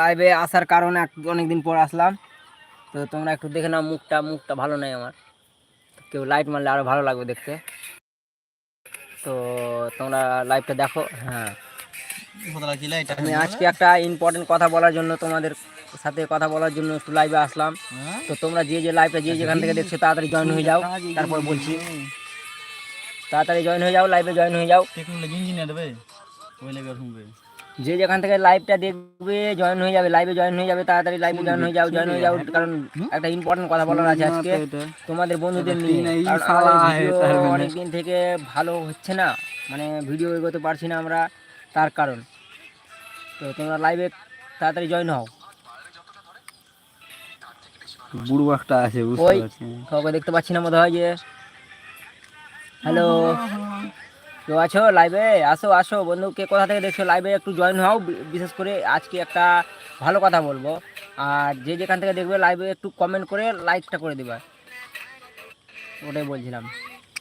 লাইভে আসার কারণে অনেকদিন পর আসলাম। তো তোমরা একটু দেখে নাও, মুখটা মুখটা ভালো নেই আমার। কেউ লাইট মারলে আরও ভালো লাগবে দেখতে। তো তোমরা লাইভটা দেখো। হ্যাঁ। আমি আজকে একটা ইম্পর্টেন্ট কথা বলার জন্য তোমাদের সাথে কথা বলার জন্য একটু লাইভে আসলাম। তো তোমরা যে যে লাইভটা যে যেখান থেকে দেখছ তাড়াতাড়ি জয়েন হয়ে যাও। তারপর বলছি। তাড়াতাড়ি জয়েন হয়ে যাও লাইভে জয়েন হয়ে যাও। যে যেখান থেকে লাইভটা দেখবে জয়েন হয়ে যাবে লাইভে জয়েন হয়ে যাবে তাড়াতাড়ি লাইভে জয়েন হয়ে যাও জয়েন হয়ে যাও কারণ একটা ইম্পর্টেন্ট কথা বলার আছে আজকে। তোমাদের বন্ধুদের নিয়ে ভিডিও অনেকদিন থেকে ভালো হচ্ছে না মানে ভিডিও এগোতে পারছি না আমরা তার কারণ। তো তোমরা লাইভে তাড়াতাড়ি জয়েন হও। বুড়ো একটা আছে ওই কাউকে দেখতে পাচ্ছি না মনে হয় যে হ্যালো কেউ আছো লাইভে আসো আসো বন্ধু কে কোথা থেকে দেখছ লাইভে একটু জয়েন হও বিশেষ করে আজকে একটা ভালো কথা বলব। আর যে যেখান থেকে দেখবে লাইভে একটু কমেন্ট করে লাইকটা করে দিবা। ওটাই বলছিলাম।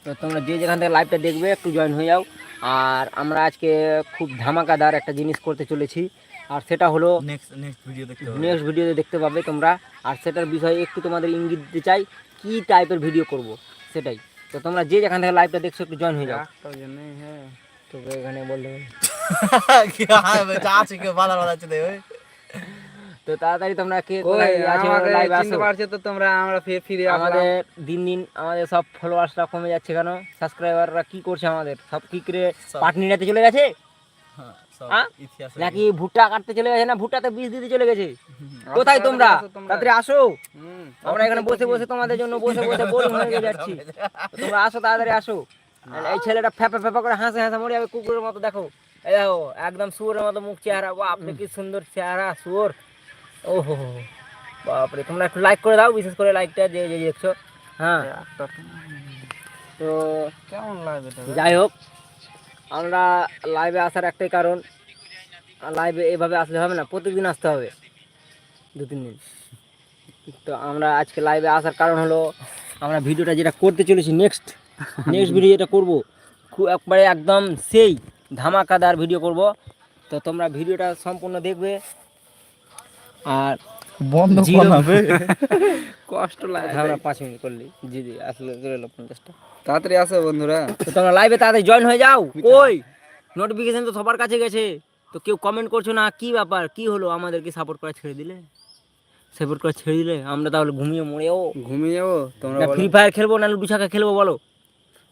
তো তোমরা যে যেখান থেকে লাইভটা দেখবে একটু জয়েন হয়ে যাও। আর আমরা আজকে খুব ধামাকাদার একটা জিনিস করতে চলেছি। আর সেটা হলো নেক্সট নেক্সট ভিডিও দেখতে নেক্সট ভিডিওতে দেখতে পাবে তোমরা। আর সেটার বিষয়ে একটু তোমাদের ইঙ্গিত দিতে চাই কি টাইপের ভিডিও করব? সেটাই। তো তোমরা যে যেখান থেকে লাইভটা দেখছ একটু জয়েন হয়ে যাও। তো এখানে বলতে হবে। আছে কেউ ভালো ভালো আছে ওই তো তাড়াতাড়ি তোমরা কে লাইভে আসো। পারছ তো তোমরা আমরা ফিরে ফিরে আমাদের দিন দিন আমাদের সব ফলোয়ার্সরা কমে যাচ্ছে কেন? সাবস্ক্রাইবাররা কি করছে আমাদের? সব কি করে পাটনি নিতে চলে গেছে? হ্যাঁ? ইতিহাস নাকি ভুট্টা কাটতে চলে গেছে না ভুট্টাতে বীজ দিতে চলে গেছে? কোথায় তোমরা? তাড়াতাড়ি আসো। আমরা এখানে বসে বসে তোমাদের জন্য বসে বসে বোরিং হয়ে যাচ্ছি। তোমরা আসো তাড়াতাড়ি আসো। এই ছেলেটা ফ্যাপা ফ্যাপা করে হাসে হাসে মরে যাবে কুকুরের মতো দেখো। এই দেখো একদম শুয়োরের মতো মুখ চেহারা। বাহ আপনি কি সুন্দর চেহারা শুয়োর। ও হো হো বাপরে তোমরা একটু লাইক করে দাও বিশেষ করে লাইকটা যে যে দেখছ। হ্যাঁ। তো কেমন লাগবে যাই হোক আমরা লাইভে আসার একটাই কারণ লাইভে এভাবে আসলে হবে না, প্রতিদিন আসতে হবে দু তিন দিন। তো আমরা আজকে লাইভে আসার কারণ হলো, আমরা ভিডিওটা যেটা করতে চলেছি নেক্সট নেক্সট ভিডিও যেটা করব, খুব একবারে একদম সেই ধামাকাদার ভিডিও করব। তো তোমরা ভিডিওটা সম্পূর্ণ দেখবে। আর বন্ধ জিরো- কষ্ট লাগে। আমরা পাঁচ মিনিট করলি। জি জি আসলে চলে এলো পঞ্চাশটা তাড়াতাড়ি আসো বন্ধুরা। তো তোমরা লাইভে তাড়াতাড়ি জয়েন হয়ে যাও। কই? নোটিফিকেশন তো সবার কাছে গেছে। তো কেউ কমেন্ট করছ না কি ব্যাপার? কি হলো? আমাদেরকে সাপোর্ট করা ছেড়ে দিলে? সাপোর্ট করা ছেড়ে দিলে? আমরা তাহলে ঘুমিয়ে মরেও। ঘুমিয়ে যাব তোমরা ফ্রি ফায়ার খেলব না লুডু ছাকা খেলব বলো?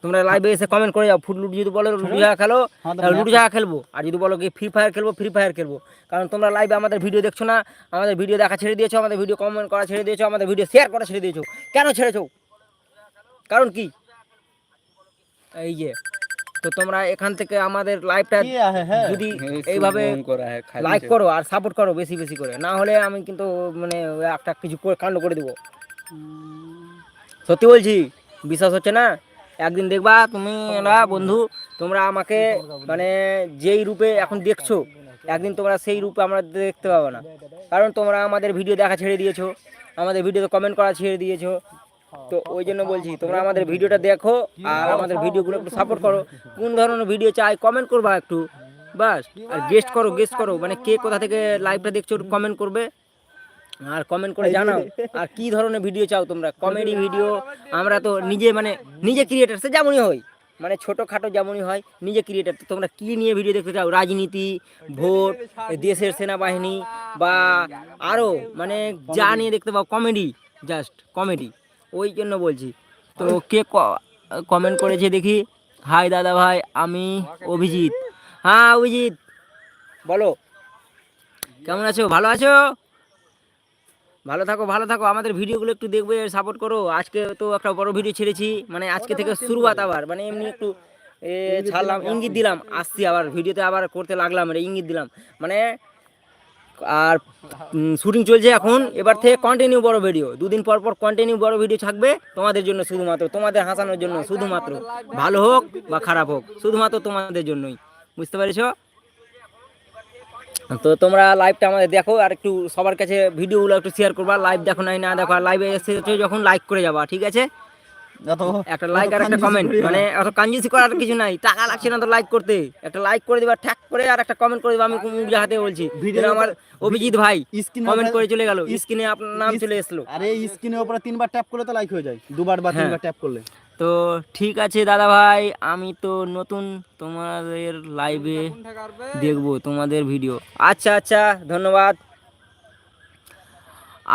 তোমরা লাইভে এসে কমেন্ট করে যাও। ফুট লুডু যদি বলো লুডু ছাকা খেলো হ্যাঁ, লুডু ছাকা খেলব। আর যদি বলো কি ফ্রি ফায়ার খেলব ফ্রি ফায়ার খেলব। কারণ তোমরা লাইভে আমাদের ভিডিও দেখছ না আমাদের ভিডিও দেখা ছেড়ে দিয়েছ আমাদের ভিডিও কমেন্ট করা ছেড়ে দিয়েছ আমাদের ভিডিও শেয়ার করা ছেড়ে দিয়েছ। কেন ছেড়েছো? কারণ কি? এই যে তো তোমরা এখান থেকে আমাদের লাইভটা যদি এইভাবে শুভ করা হয় খালি লাইক করো আর সাপোর্ট করো বেশি বেশি করে। না হলে আমি কিন্তু মানে একটা কিছু করে- কাণ্ড করে দেবো। সত্যি বলছি? বিশ্বাস হচ্ছে না? একদিন দেখবা তুমি না বন্ধু, তোমরা আমাকে মানে যেই রূপে এখন দেখছ, একদিন তোমরা সেই রূপে আমরা দেখতে পাবো না। কারণ তোমরা আমাদের ভিডিও দেখা ছেড়ে দিয়েছ, আমাদের ভিডিওতে কমেন্ট করা ছেড়ে দিয়েছ। তো ওই জন্য বলছি, তোমরা আমাদের ভিডিওটা দেখো আর আমাদের ভিডিওগুলো একটু সাপোর্ট করো। কোন ধরনের ভিডিও চাই কমেন্ট করবা একটু বাস আর গেস্ট করো গেস্ট করো। মানে কে কোথা থেকে লাইভটা দেখছ কমেন্ট করবে। আর কমেন্ট করে জানাও। আর কি ধরনের ভিডিও চাও তোমরা? কমেডি ভিডিও আমরা তো নিজে মানে নিজে ক্রিয়েটার সে যেমনই হয় মানে ছোটোখাটো যেমনই হয়, নিজে ক্রিয়েটার তোমরা কী নিয়ে ভিডিও দেখতে চাও? রাজনীতি, ভোট, দেশের সেনাবাহিনী বা আরও মানে যা নিয়ে দেখতে পাও কমেডি জাস্ট কমেডি ওই জন্য বলছি। তো কে কমেন্ট করেছে দেখি। হাই দাদা ভাই, আমি অভিজিৎ। হ্যাঁ অভিজিৎ। বলো। কেমন আছো? ভালো আছো? ভালো থাকো ভালো থাকো। আমাদের ভিডিওগুলো একটু দেখবে সাপোর্ট করো। আজকে তো একটা বড় ভিডিও ছেড়েছি। মানে আজকে থেকে শুরুয়াত আবার। মানে এমনি একটু ছাড়লাম, ইঙ্গিত দিলাম, আসছি আবার। ভিডিওতে আবার করতে লাগলাম রে ইঙ্গিত দিলাম। মানে আর শুটিং চলছে এখন। এবার থেকে কন্টিনিউ বড় ভিডিও দুদিন পর পর কন্টিনিউ বড় ভিডিও থাকবে তোমাদের জন্য শুধুমাত্র। তোমাদের হাসানোর জন্য শুধুমাত্র। ভালো হোক বা খারাপ হোক, শুধুমাত্র তোমাদের জন্যই। বুঝতে পেরেছ? তো তোমরা লাইভটা আমাদের দেখো আর একটু সবার কাছে ভিডিওগুলো একটু শেয়ার করবা। লাইভ দেখো নাই না দেখো আর লাইভে এসেছ যখন লাইক করে যাবা ঠিক আছে? একটা লাইক আর একটা কমেন্ট মানে অত কাঞ্জুসি করার কিছু নাই টাকা লাগছে না তো লাইক করতে। একটা লাইক করে দিবা ঠ্যাক করে আর একটা কমেন্ট করে দিবা আমি মুখ হাতে বলছি। যেন আমার অভিজিৎ ভাই স্ক্রিনে কমেন্ট করে চলে গেল। স্ক্রিনে আপনার নাম চলে এসলো। আরে স্ক্রিনের উপরে তিনবার ট্যাপ করলে তো লাইক হয়ে যায়। দুবার বা হ্যাঁ। তিনবার ট্যাপ করলে। তো ঠিক আছে দাদা ভাই আমি তো নতুন তোমাদের লাইভে দেখব তোমাদের ভিডিও আচ্ছা আচ্ছা ধন্যবাদ।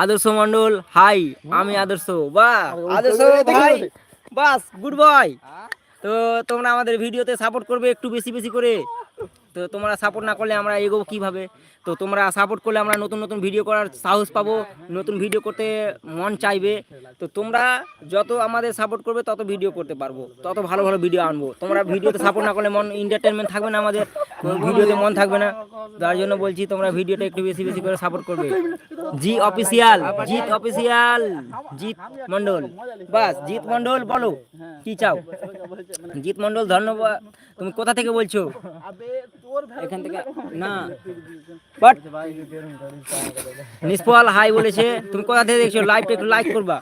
আদর্শ মন্ডল হাই আমি আদর্শ বা আদর্শ ভাই বাস গুড বয় তো তোমরা আমাদের ভিডিওতে সাপোর্ট করবে একটু বেশি বেশি করে। তো তোমরা সাপোর্ট না করলে আমরা এগোবো কীভাবে? তো তোমরা সাপোর্ট করলে আমরা নতুন নতুন ভিডিও করার সাহস পাবো, নতুন ভিডিও করতে মন চাইবে। তো তোমরা যত আমাদের সাপোর্ট করবে, তত ভিডিও করতে পারব, তত ভালো ভালো ভিডিও আনব। তোমরা ভিডিওতে সাপোর্ট না করলে মন এন্টারটেনমেন্ট থাকবে না আমাদের ভিডিওতে মন থাকবে না। তার জন্য বলছি, তোমরা ভিডিওটা একটু বেশি বেশি করে সাপোর্ট করবে। জি অফিসিয়াল জিৎ অফিসিয়াল জিৎ মন্ডল বাস, জিৎ মন্ডল বলো, কি চাও? জিৎ মন্ডল ধন্যবাদ তুমি কোথা থেকে বলছো? এখান থেকে না। বাট নিষ্পল হাই বলেছে তুমি কোথা থেকে দেখছ? লাইভটা একটু লাইক করবা।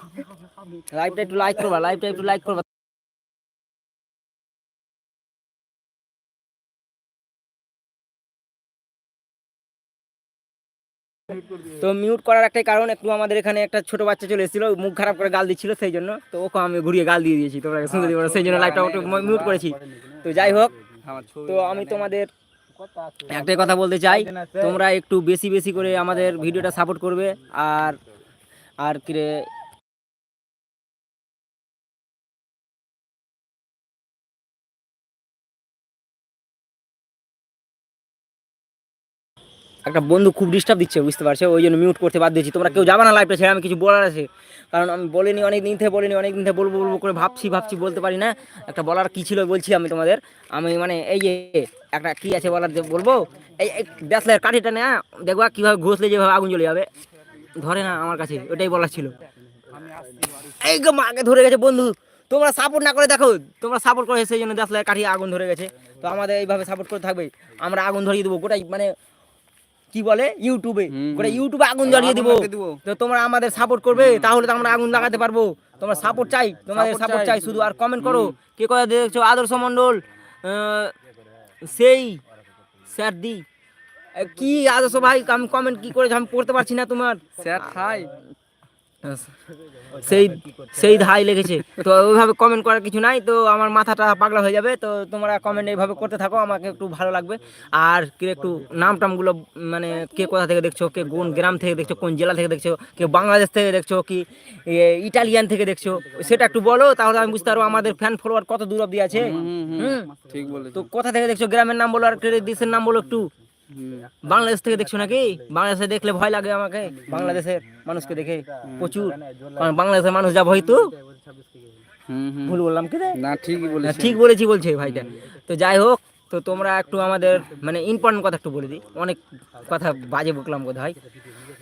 লাইভটা একটু লাইক করবা লাইভটা একটু লাইক করবা। তো মিউট করার একটাই কারণ একটু আমাদের এখানে একটা ছোট বাচ্চা চলে এসেছিল মুখ খারাপ করে গাল দিচ্ছিল সেই জন্য। তো ওকে আমি ঘুরিয়ে গাল দিয়ে দিয়েছি তোমরা শুনতে দিবে সেই জন্য লাইভটা মিউট করেছি। তো যাই হোক তো আমি তোমাদের একটাই কথা বলতে চাই, তোমরা একটু বেশি বেশি করে আমাদের ভিডিওটা সাপোর্ট করবে, আর আর কি একটা বন্ধু খুব ডিস্টার্ব দিচ্ছে, বুঝতে পারছ? ওই জন্য মিউট করতে বাধ্য হয়েছি। তোমরা কেউ যাবে না লাইভটা ছেড়ে আমি কিছু বলার আছে। কারণ আমি বলিনি অনেক দিন থেকে বলিনি অনেক দিন থেকে বলব বলব করে ভাবছি ভাবছি, বলতে পারি না। একটা বলার কী ছিল বলছি আমি তোমাদের। আমি মানে এই যে, একটা কী আছে বলার যে বলব? এই ব্যাসলের কাঠিটা না, দেখবা কীভাবে ঘষলে যেভাবে আগুন জ্বলে যাবে। ধরে না আমার কাছে ওটাই বলার ছিল। এই মাকে ধরে গেছে বন্ধু। তোমরা সাপোর্ট না করে দেখো, তোমরা সাপোর্ট করে সেই জন্য দেশলার কাঠি আগুন ধরে গেছে। তো আমাদের এইভাবে সাপোর্ট করে থাকবে। আমরা আগুন ধরিয়ে দেবো, গোটাই মানে কি বলে? ইউটিউবে গোটা ইউটিউবে আগুন জ্বালিয়ে দিব। তো তোমরা আমাদের সাপোর্ট করবে তাহলে তো আমরা আগুন লাগাতে পারব। তোমরা সাপোর্ট চাই তোমাদের সাপোর্ট চাই। শুধু। আর কমেন্ট করো কে কথা দেখছ? আদর্শ মণ্ডল সেই স্যার দি কি আদর্শ ভাই? আমি কমেন্ট কি করে আমি পড়তে পারছি না তোমার। Sir hi. সেই সেই ধাই লেগেছে। তো ওইভাবে কমেন্ট করার কিছু নাই। তো আমার মাথাটা পাগলা হয়ে যাবে। তো তোমরা কমেন্ট এইভাবে করতে থাকো। আমাকে একটু ভালো লাগবে। আর কি একটু নাম টামগুলো মানে কে কোথা থেকে দেখছ? কে কোন গ্রাম থেকে দেখছ? কোন জেলা থেকে দেখছ? কে বাংলাদেশ থেকে দেখছ? কি ইটালিয়ান থেকে দেখছ? সেটা একটু বলো। তাহলে আমি বুঝতে পারব আমাদের ফ্যান ফলোয়ার কত দূর অব্দি আছে। তো কোথা থেকে দেখছ? গ্রামের নাম বলো আর দেশের নাম বলো একটু। বাংলাদেশ থেকে দেখছ নাকি? বাংলাদেশে দেখলে ভয় লাগে আমাকে। বাংলাদেশের মানুষকে দেখে প্রচুর। বাংলাদেশের মানুষ যা ভয় তো। ভুল বললাম কি না ঠিকই ঠিক বলেছি বলছে ভাইটা। তো যাই হোক তো তোমরা একটু আমাদের মানে ইম্পর্টেন্ট কথা একটু বলে দিই। অনেক কথা বাজে বকলাম বোধ হয়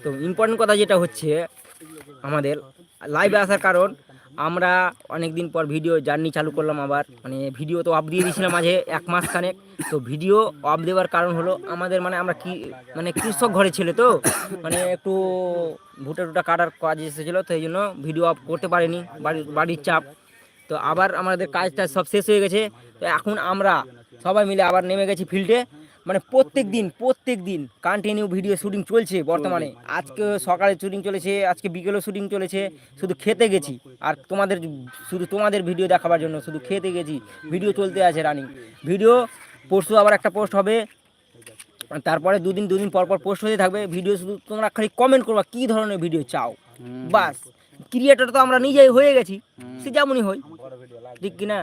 তো ইম্পর্টেন্ট কথা যেটা হচ্ছে আমাদের লাইভে আসার কারণ আমরা অনেক দিন পর ভিডিও জার্নি চালু করলাম আবার। মানে ভিডিও তো অফ দিয়ে দিয়েছিলাম মাঝে এক মাস খানেক। তো ভিডিও অফ দেওয়ার কারণ হলো আমাদের মানে আমরা কি মানে কৃষক ঘরে ছেলে তো। মানে একটু ভুট্টা টুটা কাটার কাজ এসেছিল, তো এই জন্য ভিডিও অফ করতে পারিনি। বাড়ির বাড়ির চাপ। তো আবার আমাদের কাজটা সব শেষ হয়ে গেছে। তো এখন আমরা সবাই মিলে আবার নেমে গেছি ফিল্ডে মানে প্রত্যেক দিন প্রত্যেক দিন কন্টিনিউ ভিডিও শুটিং চলছে বর্তমানে। আজকে সকালে শুটিং চলেছে আজকে বিকেলেও শুটিং চলেছে শুধু খেতে গেছি। আর তোমাদের শুধু তোমাদের ভিডিও দেখাবার জন্য শুধু খেতে গেছি। ভিডিও চলতে আছে রানিং ভিডিও পরশু আবার একটা পোস্ট হবে। তারপরে দুদিন দুদিন পর পর পোস্ট হতে থাকবে। ভিডিও শুধু তোমরা খালি কমেন্ট করবা কী ধরনের ভিডিও চাও? বাস। ক্রিয়েটর তো আমরা নিজেই হয়ে গেছি। সে যেমনই হই ঠিক কিনা?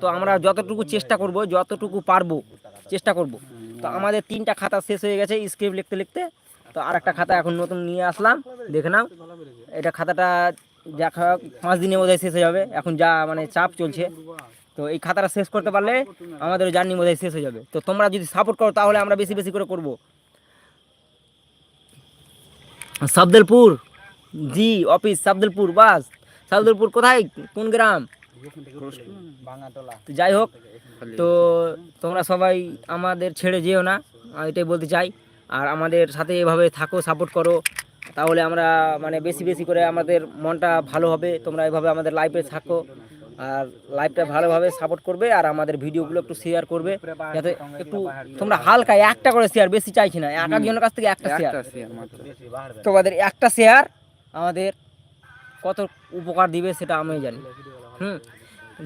তো আমরা যতটুকু চেষ্টা করব যতটুকু পারব চেষ্টা করব। তো আমাদের তিনটা খাতা শেষ হয়ে গেছে স্ক্রিপ্ট লিখতে লিখতে। তো আর একটা খাতা এখন নতুন নিয়ে আসলাম, দেখে নাও। এটা খাতাটা দেখা পাঁচ দিনের মধ্যে শেষ হয়ে যাবে। এখন যা মানে চাপ চলছে। তো এই খাতাটা শেষ করতে পারলে আমাদের জার্নি বোধহয় শেষ হয়ে যাবে। তো তোমরা যদি সাপোর্ট করো, তাহলে আমরা বেশি বেশি করে করব। সাবদেলপুর, জি অফিস সাবদেলপুর, বাস। সাবদেলপুর কোথায়? কোন গ্রাম? যাই হোক তো তোমরা সবাই আমাদের ছেড়ে যেও না আমি এটাই বলতে চাই। আর আমাদের সাথে এভাবে থাকো সাপোর্ট করো তাহলে আমরা মানে বেশি বেশি করে আমাদের মনটা ভালো হবে। তোমরা এভাবে আমাদের লাইফে থাকো আর লাইভটা ভালোভাবে সাপোর্ট করবে আর আমাদের ভিডিওগুলো একটু শেয়ার করবে যাতে একটু তোমরা হালকা একটা করে শেয়ার বেশি চাইছি না এক একজনের কাছ থেকে একটা শেয়ার একটা শেয়ার মাত্র। তোমাদের একটা শেয়ার আমাদের কত উপকার দিবে সেটা আমি জানি। হুম।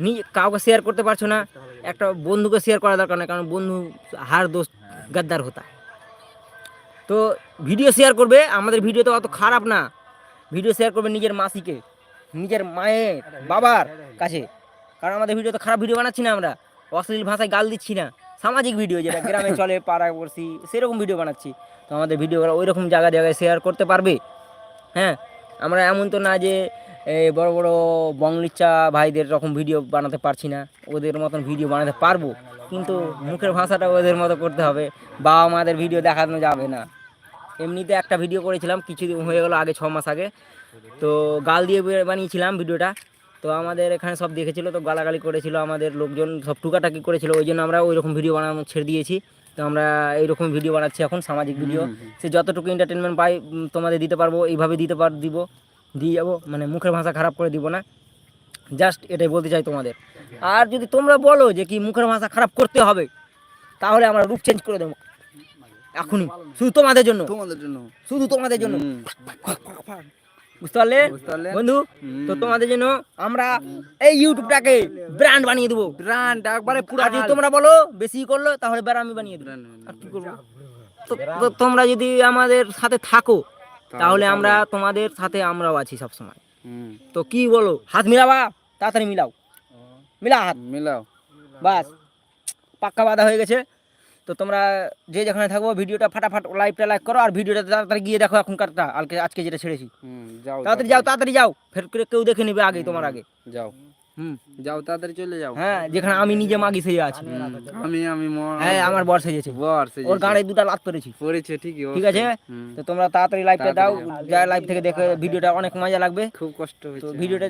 নি কাউকে শেয়ার করতে পারছ না, একটা বন্ধুকে শেয়ার করা দরকার না কারণ বন্ধু হার দোস্ত গাদ্দার হতা। তো ভিডিও শেয়ার করবে, আমাদের ভিডিও তো অত খারাপ না। ভিডিও শেয়ার করবে নিজের মাসিকে, নিজের মায়ের বাবার কাছে। কারণ আমাদের ভিডিও তো খারাপ ভিডিও বানাচ্ছি না আমরা, অশ্লীল ভাষায় গাল দিচ্ছি না। সামাজিক ভিডিও যেটা, গ্রামে চলে পাড়ায় পড়ছি সেরকম ভিডিও বানাচ্ছি। তো আমাদের ভিডিওগুলো ওই রকম জায়গায় জায়গায় শেয়ার করতে পারবে। হ্যাঁ আমরা এমন তো না যে বড় বড় বংলিচ্চা ভাইদের রকম ভিডিও বানাতে পারছি না। ওদের মতন ভিডিও বানাতে পারব কিন্তু মুখের ভাষাটা ওদের মতো করতে হবে। বাবা মাদের ভিডিও দেখানো যাবে না। এমনিতে একটা ভিডিও করেছিলাম কিছুদিন হয়ে গেলো আগে ছ মাস আগে। তো গাল দিয়ে বানিয়েছিলাম ভিডিওটা তো আমাদের এখানে সব দেখেছিল তো গালাগালি করেছিল আমাদের লোকজন সব টুকাটাকি করেছিল। ওই জন্য আমরা ওই রকম ভিডিও বানানো ছেড়ে দিয়েছি। তো আমরা এইরকম ভিডিও বানাচ্ছি এখন সামাজিক ভিডিও সে যতটুকু এন্টারটেনমেন্ট পাই তোমাদের দিতে পারব এইভাবে দিতে পার দিব। দিয়ে যাব মানে মুখের ভাষা খারাপ করে দিব না। জাস্ট এটাই বলতে চাই তোমাদের। আর যদি তোমরা বলো যে কি মুখের ভাষা খারাপ করতে হবে তাহলে আমরা রূপ চেঞ্জ করে দেবো। এখনই। শুধু তোমাদের জন্য। তোমাদের জন্য। শুধু তোমাদের জন্য। বুঝতে পারলে? বন্ধু তো তোমাদের জন্য আমরা এই ইউটিউবটাকে ব্র্যান্ড বানিয়ে দেবো। ব্র্যান্ড একবারে পুরো যদি তোমরা বলো বেশি করল তাহলে আমি বানিয়ে দেবো। আর কি করব? তোমরা যদি আমাদের সাথে থাকো তাহলে আমরা তোমাদের সাথে আমরাও আছি সবসময়। তো কি বলো? হাত মিলাবা তাড়াতাড়ি মিলাও। মিলা হাত। মিলাও। বাস। পাক্কা বাধা হয়ে গেছে। তো তোমরা যে যেখানে থাকব ভিডিওটা ফাটাফাট লাইভটা লাইক করো আর ভিডিওটা তাড়াতাড়ি গিয়ে দেখো এখনকারটা আজকে আজকে যেটা ছেড়েছি। তাড়াতাড়ি যাও তাড়াতাড়ি যাও। ফের করে কেউ দেখে নেবে আগে তোমার আগে। যাও। হুম। যাও তাড়াতাড়ি চলে যাও। হ্যাঁ যেখানে আমি নিজে মাগি সেজে আছি। আমি আমি হ্যাঁ আমার বর সেজেছে। বর ওর গাড়ি দুটা লাত করেছি। পড়েছে ঠিকই ঠিক আছে? তো তোমরা তাড়াতাড়ি লাইভটা দাও। যা লাইভ থেকে দেখে ভিডিওটা অনেক মজা লাগবে। খুব কষ্ট তো ভিডিওটা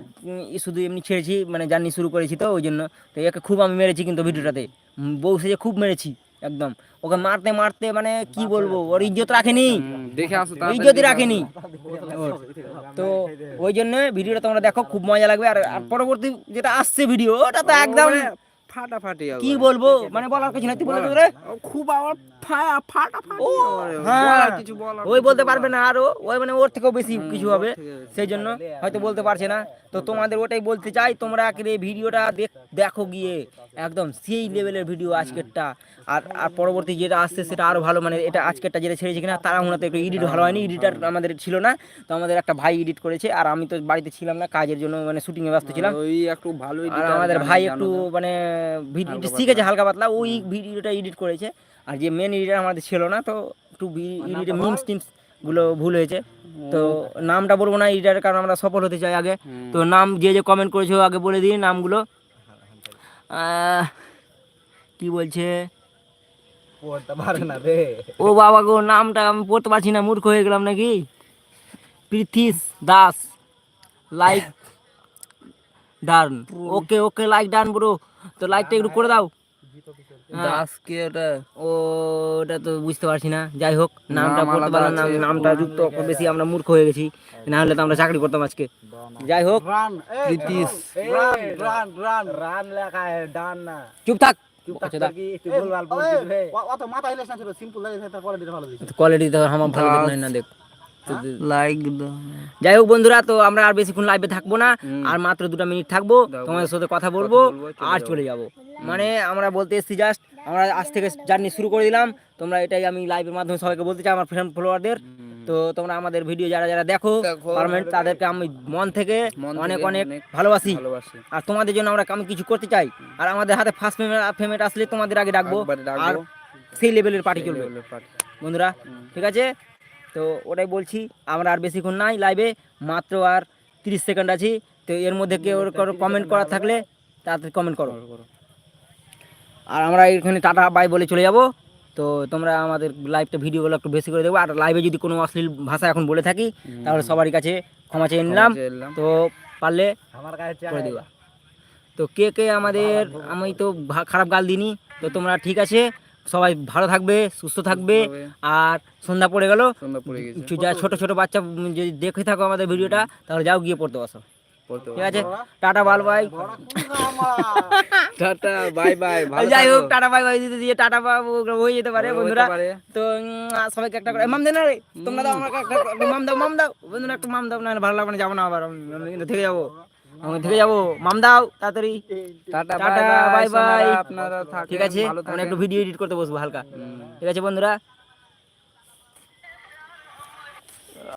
শুধু এমনি ছেড়েছি মানে জার্নি শুরু করেছি তো ওই জন্য। তো একে খুব আমি মেরেছি কিন্তু ভিডিওটাতে। বউ সেজে খুব মেরেছি। একদম। ওকে মারতে মারতে মানে কি বলব? ওর ইজ্জত রাখেনি। দেখে আসো ইজ্জতই রাখেনি। তো ওই জন্য ভিডিওটা তোমরা দেখো খুব মজা লাগবে। আর পরবর্তী যেটা আসছে ভিডিও ওটা তো একদম ফাটাফাটি কি বলব? মানে বলার কিছু না তুই বলে খুব আবার হ্যাঁ। কিছু ওই বলতে পারবে না আরও। ওই মানে ওর থেকেও বেশি কিছু হবে। সেই জন্য হয়তো বলতে পারছে না। তো তোমাদের ওটাই বলতে চাই তোমরা আগে ভিডিওটা দেখ- গিয়ে। একদম সেই লেভেলের ভিডিও আজকেরটা। আর আর পরবর্তী যেটা আসছে সেটা আরও ভালো মানে এটা আজকেরটা যেটা ছেড়েছি কিনা তারা মনে একটু এডিট ভালো হয়নি। এডিটার আমাদের ছিল না তো আমাদের একটা ভাই এডিট করেছে। আর আমি তো বাড়িতে ছিলাম না কাজের জন্য মানে শুটিংয়ে ব্যস্ত ছিলাম। ওই একটু ভালো আর আমাদের ভাই একটু মানে ভিডিও শিখেছে হালকা পাতলা ওই ভিডিওটা এডিট করেছে। আর যে মেন এডিটার আমাদের ছিল না তো একটু এডিটে মিমস টিমসগুলো ভুল হয়েছে। তো নামটা বলব না এডিটারের কারণ আমরা সফল হতে চাই আগে। তো নাম যে যে কমেন্ট করেছ আগে বলে দিই নামগুলো। কি বলছে? ও বাবা গো নামটা আমি পড়তে পারছি না মূর্খ হয়ে গেলাম নাকি? Prithis Das like done okay okay like done bro তো লাইকটা একটু করে দাও। হ্যাঁ। দাস কি এটা ও ওটা তো বুঝতে পারছি না। যাই হোক নামটা পড়তে পারলাম না নামটা যুক্ত বেশি আমরা মূর্খ হয়ে গেছি। না হলে তো আমরা চাকরি করতাম আজকে। যাই হোক প্রীতিশ চুপ থাক। কোয়ালিটি আমার ভালো না দেখ। লাইক যাই হোক বন্ধুরা তো আমরা আর বেশিক্ষণ লাইভে থাকব না। আর মাত্র দুটো মিনিট থাকব। তোমাদের সাথে কথা বলব আর চলে যাব। মানে আমরা বলতে এসেছি জাস্ট আমরা আজ থেকে জার্নি শুরু করে দিলাম। তোমরা এটাই আমি লাইভের মাধ্যমে সবাইকে বলতে চাই আমার ফ্রেন্ড ফলোয়ারদের তো তোমরা আমাদের ভিডিও যারা যারা দেখো। পারমানেন্ট তাদেরকে আমি মন থেকে অনেক অনেক ভালোবাসি। আর তোমাদের জন্য আমরা আমি কিছু করতে চাই। আর আমাদের হাতে ফার্স্ট পেমেন্ট পেমেন্ট আসলে তোমাদের আগে ডাকবো। আর সেই লেভেলের পার্টি চলবে। বন্ধুরা ঠিক আছে? তো ওটাই বলছি আমরা আর বেশিক্ষণ নাই লাইভে মাত্র আর তিরিশ সেকেন্ড আছি। তো এর মধ্যে কেউ কমেন্ট করার থাকলে তাড়াতাড়ি কমেন্ট করো। আর আমরা এখানে টাটা বাই বলে চলে যাব। তো তোমরা আমাদের লাইভটা ভিডিওগুলো একটু বেশি করে দেবো আর লাইভে যদি কোনো অশ্লীল ভাষা এখন বলে থাকি তাহলে সবারই কাছে ক্ষমা চেয়ে নিলাম। তো পারলে আমার কাছে করে দিবা। তো কে কে আমাদের আমি তো খারাপ গাল দিইনি। তো তোমরা ঠিক আছে। সবাই ভালো থাকবে সুস্থ থাকবে। আর সন্ধ্যা পড়ে গেল। যা ছোট ছোট বাচ্চা যদি দেখে থাকো আমাদের ভিডিওটা তাহলে যাও গিয়ে পড়তে বসো। ঠিক আছে? টাটা বাল বাই। Tata bye bye. ভালো যাই হোক টাটা বাই বাই। দিতে দিয়ে টাটা বাই হয়ে যেতে পারে বন্ধুরা। তো সবাইকে একটা করে মাম দে না রে। তোমরা দাও আমাকে একটা মাম দাও মাম দাও। বন্ধুরা একটু মাম দাও না ভালো লাগবে না যাব না আবার। থেকে যাব। আমি ঢুকে যাব। মাম দাও তাড়াতাড়ি। Tata bye bye bye bye. আপনারা ঠিক আছে? আমরা একটু ভিডিও এডিট করতে বসবো হালকা। ঠিক আছে বন্ধুরা?